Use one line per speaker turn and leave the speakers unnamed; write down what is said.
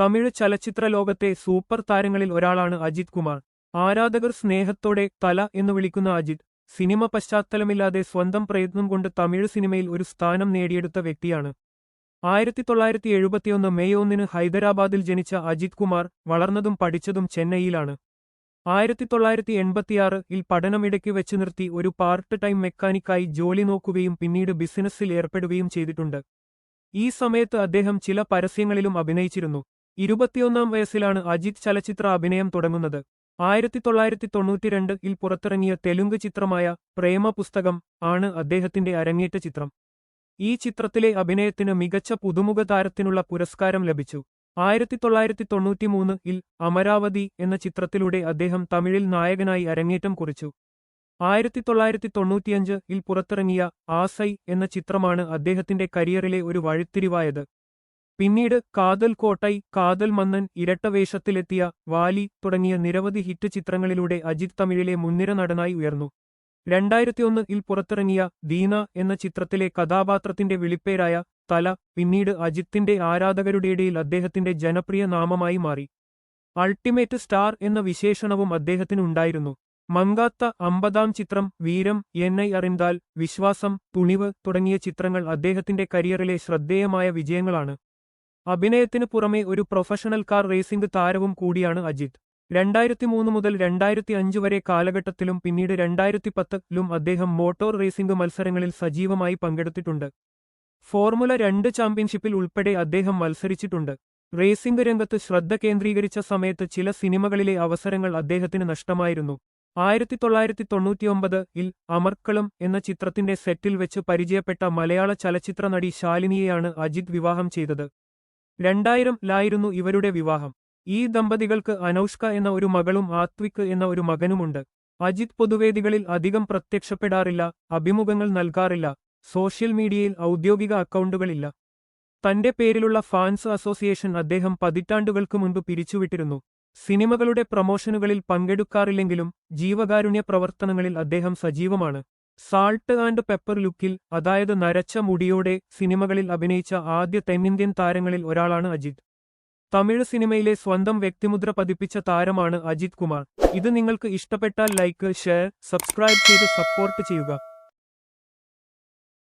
തമിഴ് ചലച്ചിത്ര ലോകത്തെ സൂപ്പർ താരങ്ങളിൽ ഒരാളാണ് അജിത് കുമാർ. ആരാധകർ സ്നേഹത്തോടെ തല എന്ന് വിളിക്കുന്ന അജിത് സിനിമ പശ്ചാത്തലമില്ലാതെ സ്വന്തം പ്രയത്നം കൊണ്ട് തമിഴ് സിനിമയിൽ ഒരു സ്ഥാനം നേടിയെടുത്ത വ്യക്തിയാണ്. ആയിരത്തി തൊള്ളായിരത്തി എഴുപത്തിയൊന്ന് മെയ് ഒന്നിന് ഹൈദരാബാദിൽ ജനിച്ച അജിത് കുമാർ വളർന്നതും പഠിച്ചതും ചെന്നൈയിലാണ്. ആയിരത്തി തൊള്ളായിരത്തി എൺപത്തിയാറിൽ പഠനമിടയ്ക്ക് വെച്ച് നിർത്തി ഒരു പാർട്ട് ടൈം മെക്കാനിക്കായി ജോലി നോക്കുകയും പിന്നീട് ബിസിനസ്സിൽ ഏർപ്പെടുകയും ചെയ്തിട്ടുണ്ട്. ഈ സമയത്ത് അദ്ദേഹം ചില പരസ്യങ്ങളിലും അഭിനയിച്ചിരുന്നു. ഇരുപത്തിയൊന്നാം വയസ്സിലാണ് അജിത് ചലച്ചിത്ര അഭിനയം തുടങ്ങുന്നത്. ആയിരത്തി തൊള്ളായിരത്തി തൊണ്ണൂറ്റിരണ്ടിൽ പുറത്തിറങ്ങിയ തെലുങ്ക് ചിത്രമായ പ്രേമ പുസ്തകം ആണ് അദ്ദേഹത്തിന്റെ അരങ്ങേറ്റ ചിത്രം. ഈ ചിത്രത്തിലെ അഭിനയത്തിന് മികച്ച പുതുമുഖ താരത്തിനുള്ള പുരസ്കാരം ലഭിച്ചു. ആയിരത്തി തൊള്ളായിരത്തി തൊണ്ണൂറ്റിമൂന്ന് ഇൽ അമരാവതി എന്ന ചിത്രത്തിലൂടെ അദ്ദേഹം തമിഴിൽ നായകനായി അരങ്ങേറ്റം കുറിച്ചു. ആയിരത്തി തൊള്ളായിരത്തി തൊണ്ണൂറ്റിയഞ്ച് ഇൽ പുറത്തിറങ്ങിയ ആസൈ എന്ന ചിത്രമാണ് അദ്ദേഹത്തിന്റെ കരിയറിലെ ഒരു വഴിത്തിരിവായത്. പിന്നീട് കാതൽ കോട്ടൈ കാതൽ മന്നൻ ഇരട്ടവേഷത്തിലെത്തിയ വാലി തുടങ്ങിയ നിരവധി ഹിറ്റ് ചിത്രങ്ങളിലൂടെ അജിത് തമിഴിലെ മുൻനിര നടനായി ഉയർന്നു. രണ്ടായിരത്തിയൊന്ന് ഇൽ പുറത്തിറങ്ങിയ ദീന എന്ന ചിത്രത്തിലെ കഥാപാത്രത്തിന്റെ വിളിപ്പേരായ തല പിന്നീട് അജിത്തിന്റെ ആരാധകരുടെ ഇടയിൽ അദ്ദേഹത്തിന്റെ ജനപ്രിയ നാമമായി മാറി. അൾട്ടിമേറ്റ് സ്റ്റാർ എന്ന വിശേഷണവും അദ്ദേഹത്തിനുണ്ടായിരുന്നു മങ്കാത്ത അമ്പതാം ചിത്രം വീരം എന്നെ അറിന്താൽ വിശ്വാസം തുണിവ് തുടങ്ങിയ ചിത്രങ്ങൾ അദ്ദേഹത്തിന്റെ കരിയറിലെ ശ്രദ്ധേയമായ വിജയങ്ങളാണ്. അഭിനയത്തിന് പുറമെ ഒരു പ്രൊഫഷണൽ കാർ റേസിംഗ് താരവും കൂടിയാണ് അജിത്. രണ്ടായിരത്തി മൂന്ന് മുതൽ രണ്ടായിരത്തി അഞ്ച് വരെ കാലഘട്ടത്തിലും പിന്നീട് രണ്ടായിരത്തി പത്തിലും അദ്ദേഹം മോട്ടോർ റേസിംഗ് മത്സരങ്ങളിൽ സജീവമായി പങ്കെടുത്തിട്ടുണ്ട്. ഫോർമുല രണ്ട് ചാമ്പ്യൻഷിപ്പിൽ ഉൾപ്പെടെ അദ്ദേഹം മത്സരിച്ചിട്ടുണ്ട്. റേസിംഗ് രംഗത്ത് ശ്രദ്ധ കേന്ദ്രീകരിച്ച സമയത്ത് ചില സിനിമകളിലെ അവസരങ്ങൾ അദ്ദേഹത്തിന് നഷ്ടമായിരുന്നു. ആയിരത്തി തൊള്ളായിരത്തി തൊണ്ണൂറ്റിയൊമ്പത് ഇൽ അമർക്കളം എന്ന ചിത്രത്തിന്റെ സെറ്റിൽ വെച്ച് പരിചയപ്പെട്ട മലയാള ചലച്ചിത്ര നടി ശാലിനിയെയാണ് അജിത് വിവാഹം ചെയ്തത്. രണ്ടായിരം ലായിരുന്നു ഇവരുടെ വിവാഹം. ഈ ദമ്പതികൾക്ക് അനൌഷ്ക എന്ന ഒരു മകളും ആത്വിക് എന്ന ഒരു മകനുമുണ്ട്. അജിത് പൊതുവേദികളിൽ അധികം പ്രത്യക്ഷപ്പെടാറില്ല അഭിമുഖങ്ങൾ നൽകാറില്ല സോഷ്യൽ മീഡിയയിൽ ഔദ്യോഗിക അക്കൗണ്ടുകളില്ല. തന്റെ പേരിലുള്ള ഫാൻസ് അസോസിയേഷൻ അദ്ദേഹം പതിറ്റാണ്ടുകൾക്ക് മുൻപ് പിരിച്ചുവിട്ടിരുന്നു. സിനിമകളുടെ പ്രമോഷനുകളിൽ പങ്കെടുക്കാറില്ലെങ്കിലും ജീവകാരുണ്യ പ്രവർത്തനങ്ങളിൽ അദ്ദേഹം സജീവമാണ്. സാൾട്ട് ആൻഡ് പെപ്പർ ലുക്കിൽ അതായത് നരച്ച മുടിയോടെ സിനിമകളിൽ അഭിനയിച്ച ആദ്യ തെന്നിന്ത്യൻ താരങ്ങളിൽ ഒരാളാണ് അജിത്. തമിഴ് സിനിമയിലെ സ്വന്തം വ്യക്തിമുദ്ര പതിപ്പിച്ച താരമാണ് അജിത് കുമാർ. ഇത് നിങ്ങൾക്ക് ഇഷ്ടപ്പെട്ടാൽ ലൈക്ക് ഷെയർ സബ്സ്ക്രൈബ് ചെയ്ത് സപ്പോർട്ട് ചെയ്യുക.